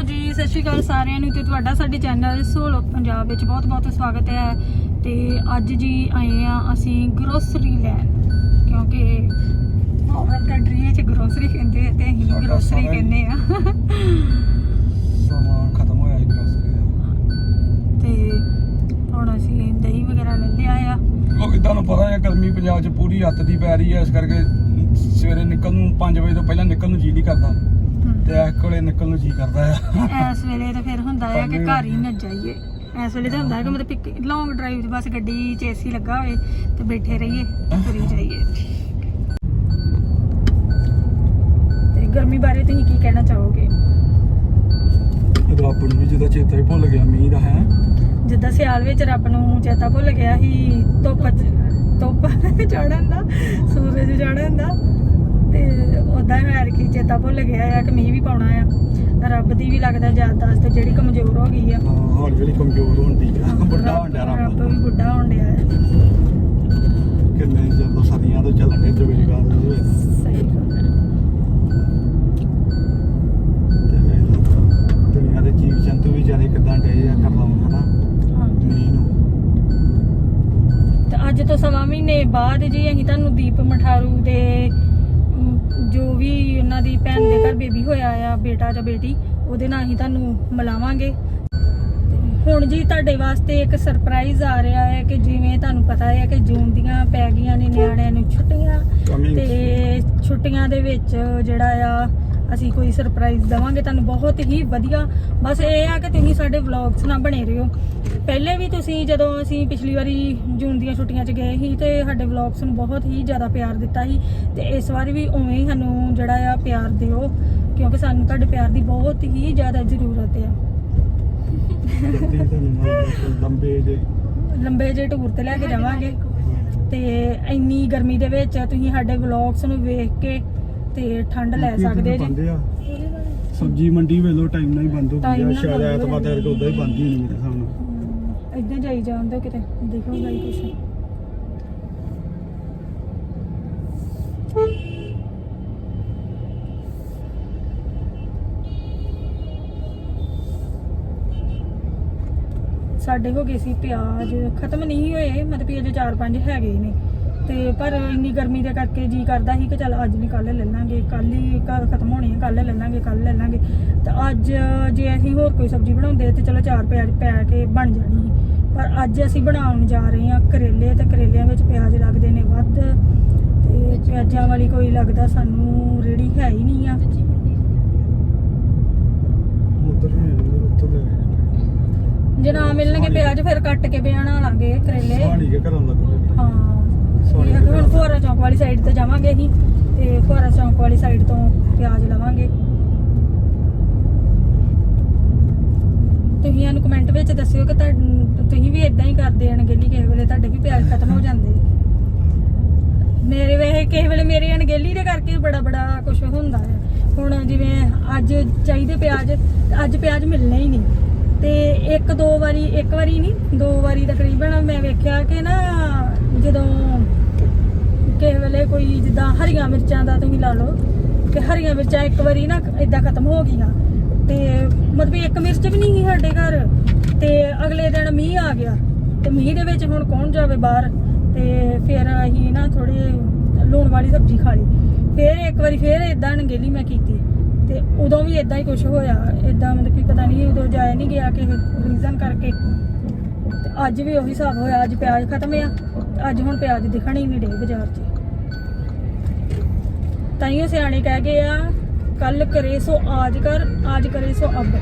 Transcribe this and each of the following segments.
Hello ਜੀ ਸਤਿ ਸ਼੍ਰੀ ਅਕਾਲ ਸਾਰਿਆਂ ਨੂੰ ਤੇ ਤੁਹਾਡਾ ਸਾਡੇ ਚੈਨਲ ਸੋਲੋ ਪੰਜਾਬ ਵਿੱਚ ਬਹੁਤ-ਬਹੁਤ ਸਵਾਗਤ ਹੈ ਤੇ ਅੱਜ ਜੀ ਆਏ ਆ ਅਸੀਂ ਗਰੋਸਰੀ ਲੈਣ ਕਿਉਂਕਿ ਫੋਰਨ ਕੰਟਰੀ ਵਿੱਚ ਗਰੋਸਰੀ ਕਹਿੰਦੇ ਆ ਤੇ ਅਸੀਂ ਗਰੋਸਰੀ ਸਾਰਾ ਹੀ- ਕਹਿੰਦੇ ਆ। ਸਮਾਂ ਖਤਮ ਹੋਇਆ ਜੀ ਗ੍ਰੋਸਰੀ ਦਾ। ਤੇ ਹੁਣ ਅਸੀਂ ਦਹੀਂ ਵਗੈਰਾ ਲੈ ਲਿਆ ਆ। ਕਿਉਂਕਿ ਤੁਹਾਨੂੰ ਪਤਾ ਹੈ ਗਰਮੀ ਪੰਜਾਬ 'ਚ ਪੂਰੀ ਅੱਤ ਦੀ ਪੈ ਰਹੀ ਹੈ ਇਸ ਕਰਕੇ ਸਵੇਰੇ ਨਿਕਲ ਨੂੰ 5 ਵਜੇ ਤੋਂ ਪਹਿਲਾਂ ਨਿਕਲਣ ਨੂੰ ਜੀ ਨਹੀਂ ਕਰਦਾ। ਤੇ ਇਸ ਕੋਲੇ ਨਿਕਲਣ ਨੂੰ ਜੀ ਕਰਦਾ ਆ। ਇਸ ਵੇਲੇ ਤਾਂ ਫਿਰ ਹੁੰਦਾ ਹੈ ਕਿ ਘਰ ਹੀ ਨਾ ਜਾਈਏ। ਇਸ ਵੇਲੇ ਤਾਂ ਹੁੰਦਾ ਹੈ ਕਿ ਮਤਲਬ ਪਿਕ ਲੌਂਗ ਡਰਾਈਵ 'ਚ ਬਸ ਗੱਡੀ 'ਚ ਏਸੀ ਲੱਗਾ ਹੋਵੇ ਤੇ ਬੈਠੇ ਰਹੀਏ ਤੁਰੀ ਜਾਈਏ। ਤੇ ਗਰਮੀ ਬਾਰੇ ਤੁਸੀਂ ਕੀ ਕਹਿਣਾ ਚਾਹੋਗੇ? ਰੱਬ ਨੂੰ ਵੀ ਜਿਹਦਾ ਚੇਤਾ ਹੀ ਭੁੱਲ ਗਿਆ ਮੀਂਹ ਦਾ ਹੈ। ਜਿੱਦਾਂ ਸਿਆਲ ਵਿੱਚ ਰੱਬ ਨੂੰ ਚੇਤਾ ਭੁੱਲ ਗਿਆ ਸੀ ਧੁੱਪ ਧੁੱਪ ਚੜਨ ਦਾ ਸੂਰਜ ਚੜਨ ਦਾ। ਤੇ ਉਦਾਂ ਹੀ ਯਾਰ ਕੀ ਚੇਤਾ ਭੁੱਲ ਗਿਆ ਆ ਕਿ ਮੀਂਹ ਵੀ ਪਾਉਣਾ ਆ। ਰੱਬ ਦੀ ਵੀ ਲੱਗਦਾ ਯਾਦਦਾਸ਼ਤ ਜਿਹੜੀ ਕਮਜ਼ੋਰ ਹੋ ਗਈ ਆ। ਹਾਂ ਹੌਲੀ ਹੌਲੀ ਕਮਜ਼ੋਰ ਹੁੰਦੀ ਆ ਬੁੱਢਾ ਹੁੰਦਾ ਰੱਬ ਰੱਬ ਵੀ ਬੁੱਢਾ ਹੋਣ ਡਿਆ ਹੈ ਕਿੰਨੇ ਜਦੋਂ ਸਦੀਆਂ ਤੋਂ ਚੱਲਣ ਦੇ। ਸਹੀ ਦੁਨੀਆ ਜੀਵ ਜੰਤੂ ਵੀ ਜਾਰੇ ਕਿਦਾਂ ਡੇ ਆ ਕਰਲਾਉਣ ਹਨਾ? ਹਾਂਜੀ। ਮੀਂਹ ਨੂੰ। ਤੇ ਅੱਜ ਤੋਂ ਸਵਾ ਮਹੀਨੇ ਬਾਅਦ ਜੀ ਅਸੀਂ ਤੁਹਾਨੂੰ ਦੀਪ ਮਠਾਰੂ ਦੇ ਵੀ ਉਹਨਾਂ ਦੀ ਭੈਣ ਦੇ ਘਰ ਬੇਬੀ ਹੋਇਆ ਆ ਬੇਟਾ ਜਾਂ ਬੇਟੀ ਉਹਦੇ ਨਾਲ ਅਸੀਂ ਤੁਹਾਨੂੰ ਮਿਲਾਵਾਂਗੇ ਹੁਣ ਜੀ ਤੁਹਾਡੇ ਵਾਸਤੇ ਇੱਕ ਸਰਪ੍ਰਾਈਜ਼ ਆ ਰਿਹਾ ਹੈ ਕਿ ਜਿਵੇਂ ਤੁਹਾਨੂੰ ਪਤਾ ਹੈ ਕਿ ਜੂਨ ਦੀਆਂ ਪੈ ਗਈਆਂ ਨੇ ਨਿਆਣਿਆਂ ਨੂੰ ਛੁੱਟੀਆਂ. ਤੇ ਛੁੱਟੀਆਂ ਦੇ ਵਿੱਚ ਜਿਹੜਾ ਆ ਅਸੀਂ ਕੋਈ ਸਰਪ੍ਰਾਈਜ਼ ਦਵਾਂਗੇ ਤੁਹਾਨੂੰ ਬਹੁਤ ਹੀ ਵਧੀਆ। ਬਸ ਇਹ ਆ ਕਿ ਤੁਸੀਂ ਸਾਡੇ ਵਲੌਗਸ ਨਾਲ ਬਣੇ ਰਹੋ। ਪਹਿਲੇ ਵੀ ਤੁਸੀਂ ਜਦੋਂ ਅਸੀਂ ਪਿਛਲੀ ਵਾਰੀ ਜੂਨ ਦੀਆਂ ਛੁੱਟੀਆਂ 'ਚ ਗਏ ਸੀ ਤੇ ਸਾਡੇ ਵਲੌਗਸ ਨੂੰ ਬਹੁਤ ਹੀ ਜ਼ਿਆਦਾ ਪਿਆਰ ਦਿੱਤਾ ਸੀ ਤੇ ਇਸ ਵਾਰੀ ਵੀ ਉਵੇਂ ਹੀ ਸਾਨੂੰ ਜਿਹੜਾ ਆ ਪਿਆਰ ਦਿਓ ਕਿਉਂਕਿ ਸਾਨੂੰ ਤੁਹਾਡੇ ਪਿਆਰ ਦੀ ਬਹੁਤ ਹੀ ਜ਼ਿਆਦਾ ਜ਼ਰੂਰਤ ਨਾਲ ਲੰਬੇ ਜੇ ਲੰਬੇ ਟੂਰ ਤੇ ਲੈ ਕੇ ਜਾਵਾਂਗੇ। ਤੇ ਇੰਨੀ ਗਰਮੀ ਦੇ ਵਿੱਚ ਤੁਸੀਂ ਸਾਡੇ ਵਲੌਗਸ ਨੂੰ ਵੇਖ ਕੇ ਤੇ ਠੰਡ ਲੈ ਸਕਦੇ ਜੀ। ਬੰਦੇ ਆ? ਸਬਜੀ ਮੰਡੀ ਵੇਲੋ ਟਾਈਮ ਨਾਲ ਹੀ ਬੰਦ ਹੋ ਗਈ ਆ। ਸ਼ਾਇਦ ਐਤਵਾਰ ਤੱਕ ਉਦਾਂ ਹੀ ਬੰਦ ਹੀ ਨਹੀਂ ਮੇਰੇ ਹਿਸਾਬ ਨਾਲ ਇਦਾਂ ਜਾਈ ਜਾਂਦੇ ਕਿਤੇ। ਦੇਖੋਗਾ ਹੀ ਕੁਛ। ਸਾਡੇ ਹੋ ਗਏ ਸੀ ਪਿਆਜ਼। ਖਤਮ ਨਹੀਂ ਹੋਏ ਮਤਲਬ ਵੀ ਅਜੇ 4-5 ਹੈਗੇ ਨੇ। ਤੇ ਪਰ ਇੰਨੀ ਗਰਮੀ ਦੇ ਕਰਕੇ ਜੀ ਕਰਦਾ ਸੀ ਕਿ ਚਲ ਅੱਜ ਨਹੀਂ ਕੱਲ ਲੈ ਲਾਂਗੇ ਕੱਲ ਹੀ ਘਰ ਖਤਮ ਹੋਣੀ ਹੈ ਕੱਲ ਲੈ ਲਾਂਗੇ ਕੱਲ ਲੈ ਲਾਂਗੇ। ਤੇ ਅੱਜ ਜੇ ਅਸੀਂ ਹੋਰ ਕੋਈ ਸਬਜ਼ੀ ਬਣਾਉਂਦੇ ਤੇ ਚਲੋ ਚਾਰ ਪਿਆਜ਼ ਪੈ ਕੇ ਬਣ ਜਾਣੀ ਸੀ। ਪਰ ਅੱਜ ਅਸੀਂ ਬਣਾਉਣ ਜਾ ਰਹੇ ਹਾਂ ਕਰੇਲੇ ਤੇ ਕਰੇਲਿਆਂ ਵਿੱਚ ਪਿਆਜ਼ ਲੱਗਦੇ ਨੇ ਵੱਧ ਤੇ ਪਿਆਜ਼ਾਂ ਵਾਲੀ ਕੋਈ ਲੱਗਦਾ ਸਾਨੂੰ ਰੇੜੀ ਹੈ ਹੀ ਨਹੀਂ ਆ। ਜੇ ਨਾ ਮਿਲਣਗੇ ਪਿਆਜ਼ ਫਿਰ ਕੱਟ ਕੇ ਬਣਾ ਲਾਂਗੇ ਕਰੇਲੇ। ਸਹਾਣੀ ਕੇ ਘਰਾਂ ਲੱਗੂਗੇ ਹਾਂ ਸੋਹਣੀ ਇਹ ਆ ਕਿ ਹੁਣ ਫੁਹਾਰਾ ਚੌਂਕ ਵਾਲੀ ਸਾਈਡ ਤੇ ਜਾਵਾਂਗੇ ਅਸੀਂ ਤੇ ਫੁਹਾਰਾ ਚੌਂਕ ਵਾਲੀ ਸਾਈਡ ਤੋਂ ਪਿਆਜ਼ ਲਵਾਂਗੇ। ਤੁਸੀਂ ਇਹਨੂੰ ਕਮੈਂਟ ਵਿੱਚ ਦੱਸਿਓ ਕਿ ਤੁਸੀਂ ਵੀ ਇਦਾਂ ਹੀ ਕਰਦੇ ਅਣਗਹਿਲੀ ਕਿਸੇ ਵੇਲੇ ਤੁਹਾਡੇ ਵੀ ਪਿਆਜ਼ ਖਤਮ ਹੋ ਜਾਂਦੇ। ਮੇਰੇ ਵੇਹੇ ਕਿਸੇ ਵੇਲੇ ਮੇਰੇ ਅਣਗਹਿਲੀ ਦੇ ਕਰਕੇ ਬੜਾ ਬੜਾ ਕੁਝ ਹੁੰਦਾ ਹੈ ਹੁਣ ਜਿਵੇਂ ਅੱਜ ਚਾਹੀਦੇ ਪਿਆਜ਼, ਅੱਜ ਪਿਆਜ਼ ਮਿਲਣੇ ਹੀ ਨਹੀਂ। ਤੇ ਇੱਕ ਦੋ ਵਾਰੀ, ਇੱਕ ਵਾਰੀ ਨਹੀਂ, ਦੋ ਵਾਰੀ ਤਕਰੀਬਨ ਮੈਂ ਵੇਖਿਆ ਕਿ ਨਾ ਜਦੋਂ ਕਿਸੇ ਵੇਲੇ ਕੋਈ ਜਿੱਦਾਂ ਹਰੀਆਂ ਮਿਰਚਾਂ ਦਾ ਤੁਸੀਂ ਲਾ ਲਓ ਕਿ ਹਰੀਆਂ ਮਿਰਚਾਂ ਇੱਕ ਵਾਰੀ ਨਾ ਇਦਾਂ ਖਤਮ ਹੋ ਗਈਆਂ। ਤੇ ਮਤਲਬ ਇੱਕ ਮਿਰਚ ਵੀ ਨਹੀਂ ਸੀ ਸਾਡੇ ਘਰ। ਤੇ ਅਗਲੇ ਦਿਨ ਮੀਂਹ ਆ ਗਿਆ। ਤੇ ਮੀਂਹ ਦੇ ਵਿੱਚ ਹੁਣ ਕੌਣ ਜਾਵੇ ਬਾਹਰ? ਤੇ ਫਿਰ ਅਸੀਂ ਨਾ ਥੋੜੀ ਲੂਣ ਵਾਲੀ ਸਬਜ਼ੀ ਖਾ ਲਈ। ਫਿਰ ਇੱਕ ਵਾਰੀ ਫਿਰ ਇਦਾਂ ਅਣਗਹਿਲੀ ਮੈਂ ਕੀਤੀ। ਤੇ ਉਦੋਂ ਵੀ ਇਦਾਂ ਹੀ ਕੁਝ ਹੋਇਆ। ਇਦਾਂ ਮਤਲਬ ਕਿ ਪਤਾ ਨਹੀਂ ਉਦੋਂ ਜਾਇਆ ਨਹੀਂ ਗਿਆ ਕਿਸੇ ਰੀਜ਼ਨ ਕਰਕੇ। ਤੇ ਅੱਜ ਵੀ ਉਹੀ ਹਿਸਾਬ ਹੋਇਆ। ਅੱਜ ਪਿਆਜ਼ ਖਤਮ ਆ। ਅੱਜ ਹੁਣ ਪਿਆਜ਼ ਦਿਖਣ ਹੀ ਨਹੀਂ ਡੇ ਬਾਜ਼ਾਰ 'ਚ। ਤਾਈਓ ਸਿਆਣੇ ਕਹਿ ਗਏ ਆ ਕੱਲ ਕਰੇ ਸੋ ਆਜ ਕਰ ਆਜ ਕਰੇ ਸੋ ਅਬ।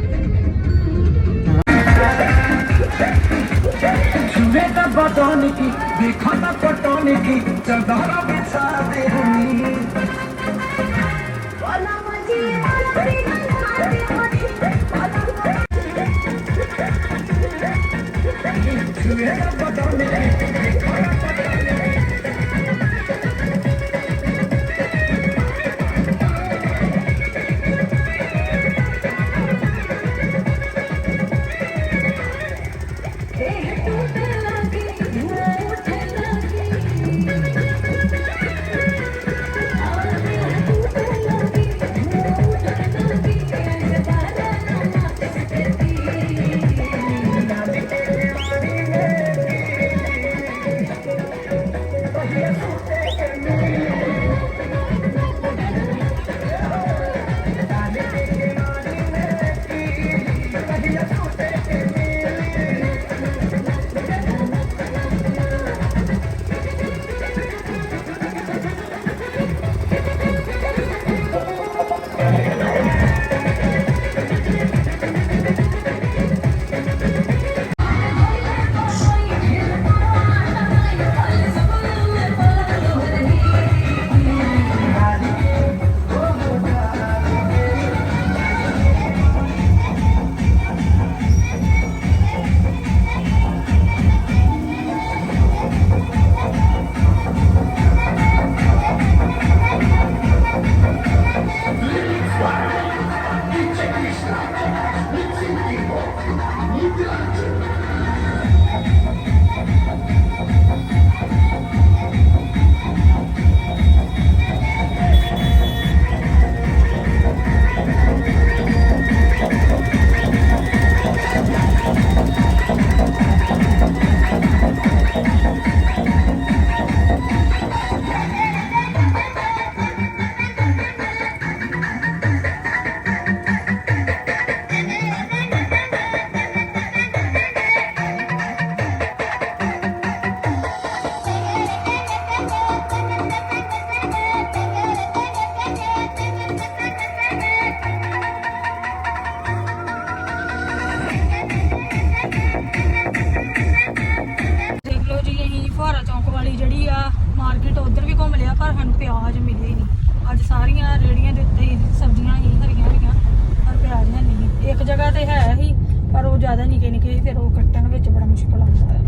ਜ਼ਿਆਦਾ ਨਿੱਕੇ ਨਿੱਕੇ ਸੀ, ਫਿਰ ਉਹ ਕੱਟਣ ਵਿੱਚ ਬੜਾ ਮੁਸ਼ਕਲ ਆਉਂਦਾ ਹੈ।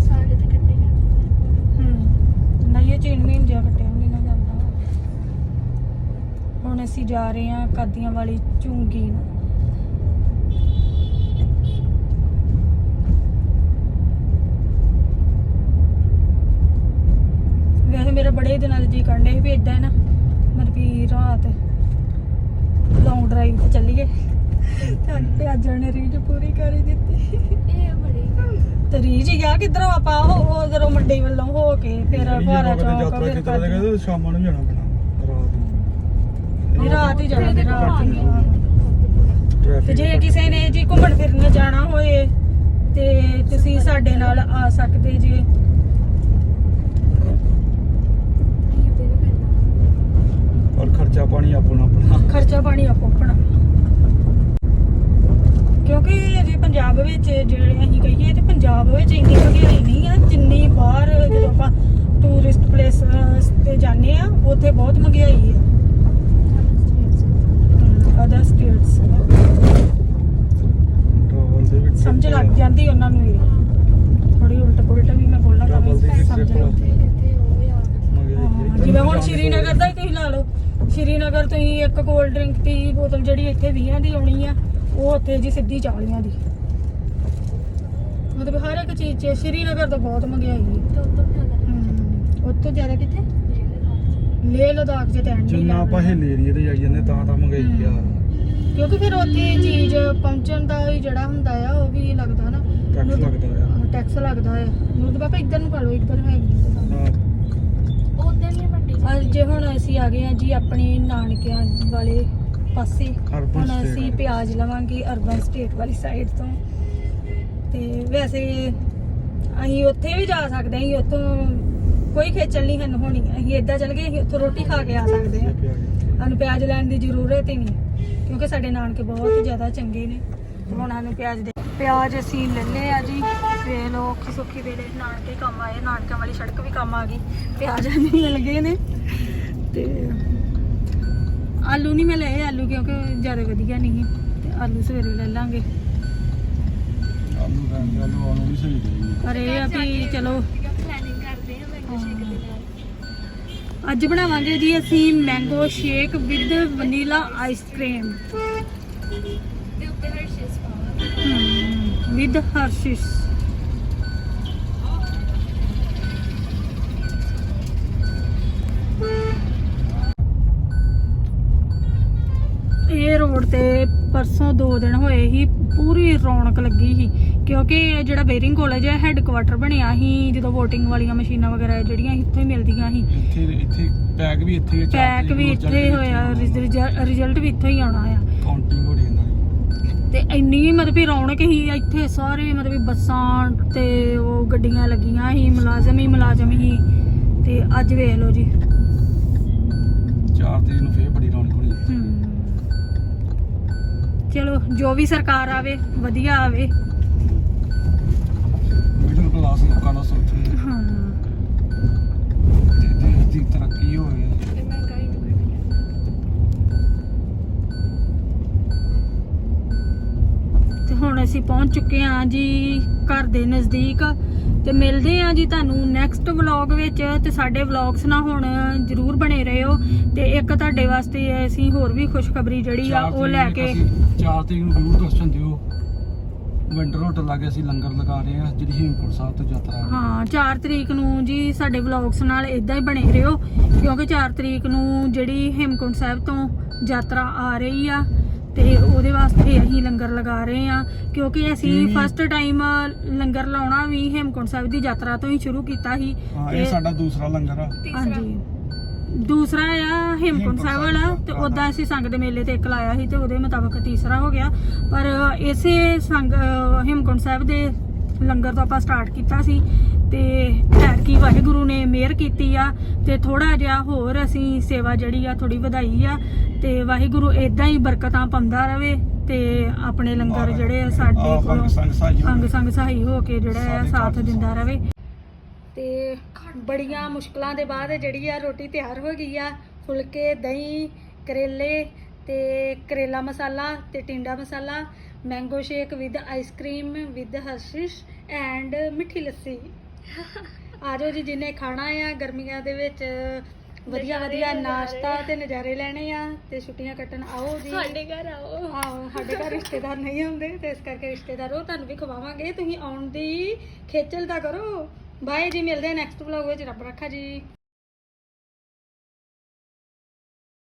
ਸਾਡੇ ਤੇ ਕੱਟੇ ਹੂੰ ਨਹੀਂ ਇਹ ਚੀਨ ਮੀਨ ਜਿਹਾ ਕੱਟਿਆ ਵੀ ਨਾ ਜਾਂਦਾ। ਹੁਣ ਅਸੀਂ ਜਾ ਰਹੇ ਹਾਂ ਕਾਦੀਆਂ ਵਾਲੀ ਝੂੰਗੀ ਨੂੰ। ਵੈਸੇ ਮੇਰਾ ਬੜੇ ਦਿਨਾਂ ਦਾ ਜੀ ਕਰਨ ਡਿਆ ਸੀ ਵੀ ਏਦਾਂ ਹੈ ਨਾ ਮਤਲਬ ਵੀ ਰਾਤ ਲੌਂਗ ਡਰਾਈਵ ਤੇ ਚੱਲੀਏ। ਤੇ ਅੱਜ ਪਿਆਜ਼ਾਂ ਨੇ ਰੀਝ ਪੂਰੀ ਕਰ ਹੀ ਦਿੱਤੀ। ਇਹ ਬੜੀ ਤੇ ਰੀਝ ਗਿਆ ਕਿਧਰੋਂ ਆਪਾਂ ਉਹ ਉਧਰੋਂ ਮੰਡੀ ਵੱਲੋਂ ਹੋ ਕੇ ਫਿਰ ਭਾਰਾ ਚੌਕ ਫਿਰ ਕੀਤਾ ਕਾਦੀਆਂ ਜਾਏਗਾ ਸ਼ਾਮਾਂ ਨੂੰ ਜਾਣਾ ਪੈਣਾ ਰਾਤ ਨਹੀਂ ਰਾਤ ਹੀ ਜਾਣਾ ਰਾਤ ਹੀ ਜਾਣਾ। ਤੇ ਟ੍ਰੈਫਿਕ ਜੇ ਕਿਸੇ ਨੇ ਜੀ ਘੁੰਮਣ ਫਿਰਨ ਜਾਣਾ ਹੋਏ ਤੇ ਤੁਸੀਂ ਸਾਡੇ ਨਾਲ ਆ ਸਕਦੇ ਜੇ। ਔਰ ਖਰਚਾ ਪਾਣੀ ਆਪਣਾ ਆਪਣਾ। ਖਰਚਾ ਪਾਣੀ ਆਪੋ ਆਪਣਾ। ਕਿਉਂਕਿ ਜੇ ਪੰਜਾਬ ਵਿੱਚ ਜਿਹੜੇ ਅਸੀਂ ਕਹੀਏ ਤੇ ਪੰਜਾਬ ਵਿੱਚ ਇੰਨੀ ਮਹਿੰਗਾਈ ਨਹੀਂ ਆ ਜਿੰਨੀ ਬਾਹਰ ਜਦੋਂ ਆਪਾਂ ਟੂਰਿਸਟ ਪਲੇਸ ਤੇ ਜਾਂਦੇ ਆ ਉੱਥੇ ਬਹੁਤ ਮਹਿੰਗਾਈ ਆ। ਅਦਰ ਸਟੇਟਸ ਸਮਝ ਲੱਗ ਜਾਂਦੀ ਉਹਨਾਂ ਨੂੰ ਇਹ ਥੋੜੀ ਉਲਟ ਪੁਲਟ ਵੀ ਮੈਂ ਬੋਲਾਂ ਤਾਂ ਸਮਝ ਹਾਂ, ਜਿਵੇਂ ਹੁਣ ਸ਼੍ਰੀਨਗਰ ਦਾ ਹੀ ਤੁਸੀਂ ਲਾ ਲਓ। ਸ਼੍ਰੀਨਗਰ ਤੁਸੀਂ ਇੱਕ ਕੋਲਡ ਡਰਿੰਕ ਦੀ ਬੋਤਲ ਜਿਹੜੀ ਇੱਥੇ 20 ਦੀ ਆਉਣੀ ਆ ਉਹ ਉੱਥੇ ਜੀ ਸਿੱਧੀ 40 ਦੀ। ਮਤਲਬ ਹਰ ਇੱਕ ਚੀਜ਼ 'ਚ ਸ਼੍ਰੀਨਗਰ ਤਾਂ ਬਹੁਤ ਮਹਿੰਗਾਈ ਹੈ ਤੇ ਤੋਂ ਹਮ, ਉਹ ਤੋਂ ਜ਼ਿਆਦਾ ਕਿੱਥੇ? ਲੇਹ ਲਦਾਖ 'ਚ ਟੈਂਡ ਜਿੰਨਾ ਆਪਾਂ ਹਿੱਲ ਏਰੀਏ ਤੇ ਜਾਈ ਜਾਂਦੇ ਤਾਂ ਤਾਂ ਮਹਿੰਗਾਈ ਆ। ਕਿਉਂਕਿ ਫਿਰ ਉੱਥੇ ਚੀਜ਼ ਪਹੁੰਚਣ ਦਾ ਵੀ ਜਿਹੜਾ ਹੁੰਦਾ ਆ ਉਹ ਵੀ ਲੱਗਦਾ ਨਾ। ਟੈਕਸ ਲੱਗਦਾ ਆ। ਟੈਕਸ ਲੱਗਦਾ ਆ। ਨੂੰ ਤਾਂ ਪਾਪਾ ਇੱਧਰ ਨੂੰ ਪਾ ਲਓ ਇੱਧਰ ਹੈ ਨਹੀਂ ਤਾਂ। ਹਾਂ, ਉਹਦੇ ਲਈ ਮੰਡੀ ਅੱਜ ਹੁਣ ਅਸੀਂ ਆ ਗਏ ਆ ਜੀ ਆਪਣੇ ਨਾਨਕਿਆਂ ਵਾਲੇ ਪਾਸੇ ਹੁਣ ਅਸੀਂ। ਪਿਆਜ਼ ਲਵਾਂਗੇ ਅਰਬਨ ਸਟੇਟ ਵਾਲੀ ਸਾਈਡ ਤੋਂ। ਤੇ ਵੈਸੇ ਅਸੀਂ ਉੱਥੇ ਵੀ ਜਾ ਸਕਦੇ ਹਾਂ ਉੱਥੋਂ ਕੋਈ ਖੇਚਲ ਨਹੀਂ ਸਾਨੂੰ ਹੋਣੀ। ਅਸੀਂ ਇੱਦਾਂ ਚੱਲ ਗਏ ਅਸੀਂ ਉੱਥੋਂ ਰੋਟੀ ਖਾ ਕੇ ਆ ਸਕਦੇ ਹਾਂ। ਸਾਨੂੰ ਪਿਆਜ਼ ਲੈਣ ਦੀ ਜ਼ਰੂਰਤ ਹੀ ਨਹੀਂ ਕਿਉਂਕਿ ਸਾਡੇ ਨਾਨਕੇ ਬਹੁਤ ਜ਼ਿਆਦਾ ਚੰਗੇ ਨੇ। ਹੁਣ ਸਾਨੂੰ ਪਿਆਜ਼ ਦੇ ਪਿਆਜ਼ ਅਸੀਂ ਲੈ ਲਏ ਆ ਜੀ। ਲਓ ਔਖੀ ਸੁੱਖੀ ਵੇਲੇ ਨਾਨਕੇ ਕੰਮ ਆਏ ਨਾਨਕਿਆਂ ਵਾਲੀ ਸੜਕ ਵੀ ਕੰਮ ਆ ਗਈ। ਪਿਆਜ਼ ਨਹੀਂ ਮਿਲ ਗਏ ਨੇ। ਤੇ ਆਲੂ ਨਹੀਂ ਮੈਂ ਲਏ ਆਲੂ ਕਿਉਂਕਿ ਜ਼ਿਆਦਾ ਵਧੀਆ ਨਹੀਂ ਸੀ। ਤੇ ਆਲੂ ਸਵੇਰੇ ਲੈ ਲਾਂਗੇ। ਆਲੂ ਰਹਿਣ ਦੇ ਆਲੂ ਆਉਣੋਂ ਵੀ ਸਹੀ ਰਹੀ ਪਰ ਇਹ ਆ ਵੀ ਚਲੋ ਪਲੈਨਿੰਗ ਕਰਦੇ ਆ ਮੈਂਗੋ ਸ਼ੇਕ ਦੇ ਨਾਲ ਅੱਜ ਬਣਾਵਾਂਗੇ ਜੀ ਅਸੀਂ mango shake with vanilla ice cream ਤੇ ਪਾਵਾਂਗੇ। With Hershey's. ਰੋਡ ਤੇ ਪਰਸੋਂ 2 ਦਿਨ ਹੋਏ ਹੀ ਪੂਰੀ ਰੌਣਕ ਲੱਗੀ ਸੀ ਕਿਉਂਕਿ ਜਿਹੜਾ ਬੇਰਿੰਗ ਕਾਲਜ ਹੈ ਹੈੱਡਕੁਆਟਰ ਬਣਿਆ ਸੀ ਜਦੋਂ VOTING ਵਾਲੀਆਂ ਮਸ਼ੀਨਾਂ ਵਗੈਰਾ ਜਿਹੜੀਆਂ ਇੱਥੇ ਹੀ ਮਿਲਦੀਆਂ ਸੀ। ਇੱਥੇ ਇੱਥੇ ਪੈਕ ਵੀ ਇੱਥੇ ਹੀ ਆ, ਚਾਰ ਪੈਕ ਵੀ ਤਰੀਕ ਨੂੰ ਇੱਥੇ ਹੀ ਹੋਇਆ ਰਿਜ਼ਲਟ ਵੀ ਇੱਥੇ ਹੀ ਆਉਣਾ ਆ। ਕਾਊਂਟਿੰਗ ਹੋ ਰਹੀ ਇਹਨਾਂ ਦੀ ਤੇ ਇੰਨੀ ਮਤਲਬ ਵੀ ਰੌਣਕ ਹੀ ਇੱਥੇ ਸਾਰੇ ਮਤਲਬ ਵੀ ਬੱਸਾਂ ਤੇ ਉਹ ਗੱਡੀਆਂ ਲੱਗੀਆਂ ਸੀ ਮੁਲਾਜ਼ਮ ਹੀ ਮੁਲਾਜ਼ਮ ਹੀ। ਤੇ ਅੱਜ ਵੇਖ ਲਓ ਜੀ। ਚਾਰ ਤਰੀਕ ਨੂੰ ਫੇਰ ਚਲੋ ਜੋ ਵੀ ਸਰਕਾਰ ਆਵੇ ਵਧੀਆ ਆਵੇ। ਮਿਡਲ ਕਲਾਸ ਲੋਕਾਂ ਦਾ ਸੋਚੇ। ਹਾਂ। ਤੇ ਦੇਸ਼ ਦੀ ਤਰੱਕੀ ਹੋਵੇ। ਤੇ ਮਹਿੰਗਾਈ ਨੂੰ ਘਟਿਆ ਤੇ ਹੁਣ ਅਸੀਂ ਪਹੁੰਚ ਚੁੱਕੇ ਹਾਂ ਜੀ ਘਰ ਦੇ ਨਜ਼ਦੀਕ। ਤੇ ਮਿਲਦੇ ਆ ਜੀ ਤੁਹਾਨੂੰ ਨੈਕਸਟ ਵਲੌਗ ਵਿੱਚ ਤੇ ਸਾਡੇ ਵਲੌਗਸ ਨਾ ਹੁਣ ਜਰੂਰ ਬਣੇ ਰਹੋ ਤੇ ਇੱਕ ਤੁਹਾਡੇ ਵਾਸਤੇ ਅਸੀਂ ਹੋਰ ਵੀ ਖੁਸ਼ਖਬਰੀ ਜਿਹੜੀ ਆ ਉਹ ਲੈ ਕੇ ਅਸੀਂ- ਚਾਰ ਤਰੀਕ ਨੂੰ ਜ਼ਰੂਰ ਦਰਸ਼ਨ ਦਿਓ ਵਿੰਟਰ ਹੋਟਲ ਲਾਗੇ ਅਸੀਂ ਲੰਗਰ ਲਗਾ ਰਹੇ ਹਾਂ ਜਿਹੜੀ ਹੇਮਕੁੰਟ ਸਾਹਿਬ ਤੋਂ ਯਾਤਰਾ ਹੈ। ਹਾਂ 4 ਤਰੀਕ ਨੂੰ ਜੀ ਸਾਡੇ ਵਲੌਗਸ ਨਾਲ ਇਦਾਂ ਹੀ ਬਣੇ ਰਹੋ ਕਿਉਂਕਿ 4 ਤਰੀਕ ਨੂੰ ਜਿਹੜੀ ਹੇਮਕੁੰਟ ਸਾਹਿਬ ਤੋਂ ਯਾਤਰਾ ਆ ਰਹੀ ਆ ਤੇ ਉਹਦੇ ਵਾਸਤੇ ਅਸੀਂ ਲੰਗਰ ਲਗਾ ਰਹੇ ਆ ਕਿਉਂਕਿ ਅਸੀਂ ਫਸਟ ਟਾਈਮ ਲੰਗਰ ਲਾਉਣਾ ਵੀ ਹੇਮਕੁੰਟ ਸਾਹਿਬ ਦੀ ਯਾਤਰਾ ਤੋਂ ਹੀ ਸ਼ੁਰੂ ਕੀਤਾ ਸੀ ਹਾਂ ਇਹ ਸਾਡਾ ਦੂਸਰਾ ਲੰਗਰ ਆ। ਹਾਂਜੀ। ਦੂਸਰਾ ਆ ਹੇਮਕੁੰਟ ਸਾਹਿਬ ਵਾਲਾ ਤੇ। ਉਦਾਂ ਅਸੀਂ ਸੰਗ ਦੇ ਮੇਲੇ ਤੇ ਇੱਕ ਲਾਇਆ ਸੀ ਤੇ ਉਹਦੇ ਮੁਤਾਬਕ ਤੀਸਰਾ ਹੋ ਗਿਆ। ਪਰ ਇਸੇ ਸੰਗ ਹੇਮਕੁੰਟ ਸਾਹਿਬ ਦੇ ਲੰਗਰ ਤੋਂ ਆਪਾਂ ਸਟਾਰਟ ਕੀਤਾ ਸੀ ਤੇ ਐਤਕੀ ਵਾਹਿਗੁਰੂ ਨੇ ਮਿਹਰ ਕੀਤੀ ਆ ਤੇ ਥੋੜਾ ਜਿਹਾ ਹੋਰ ਅਸੀਂ ਸੇਵਾ ਜਿਹੜੀ ਆ ਥੋੜੀ ਵਧਾਈ ਆ ਤੇ ਵਾਹਿਗੁਰੂ ਇਦਾਂ ਹੀ ਬਰਕਤਾਂ ਪਾਉਂਦਾ ਰਵੇ ਤੇ ਆਪਣੇ ਲੰਗਰ ਜਿਹੜੇ ਆ ਸਾਡੇ ਕੋਲੋਂ ਸੰਗ ਸੰਗ ਸਹਾਈ ਹੋ ਕੇ ਜਿਹੜਾ ਆ ਸਾਥ ਦਿੰਦਾ ਰਵੇ। ਤੇ ਬੜੀਆਂ ਮੁਸ਼ਕਲਾਂ ਦੇ ਬਾਅਦ ਜਿਹੜੀ ਆ ਰੋਟੀ ਤਿਆਰ ਹੋ ਗਈ ਆ ਫੁਲਕੇ ਦਹੀਂ ਕਰੇਲੇ ਤੇ ਕਰੇਲਾ ਮਸਾਲਾ ਤੇ ਟਿੰਡਾ masala mango shake with ice cream with ਹਰਸ਼ਿਸ਼ and ਮਿੱਠੀ ਲੱਸੀ। ਆਜੋ ਜੀ ਜਿਹਨੇ ਖਾਣਾ ਆ ਗਰਮੀਆਂ ਦੇ ਵਿੱਚ ਵਧੀਆ ਵਧੀਆ ਨਾਸ਼ਤਾ ਤੇ ਨਜ਼ਾਰੇ ਲੈਣੇ ਆ ਤੇ ਛੁੱਟੀਆਂ ਕੱਟਣ ਆਓ ਜੀ। ਸਾਡੇ ਘਰ ਆਓ। ਆਹੋ ਸਾਡੇ ਘਰ ਰਿਸ਼ਤੇਦਾਰ ਨਹੀਂ ਆਉਂਦੇ ਤੇ ਇਸ ਕਰਕੇ ਰਿਸ਼ਤੇਦਾਰ ਉਹ ਤੁਹਾਨੂੰ ਵੀ ਖਵਾਵਾਂਗੇ। ਤੁਸੀਂ ਆਉਣ ਦੀ ਖੇਚਲ ਤਾਂ ਕਰੋ। ਬਾਏ ਜੀ ਮਿਲਦੇ ਆ ਨੈਕਸਟ ਵਲੌਗ ਵਿੱਚ। ਰੱਬ ਰੱਖਾ ਜੀ।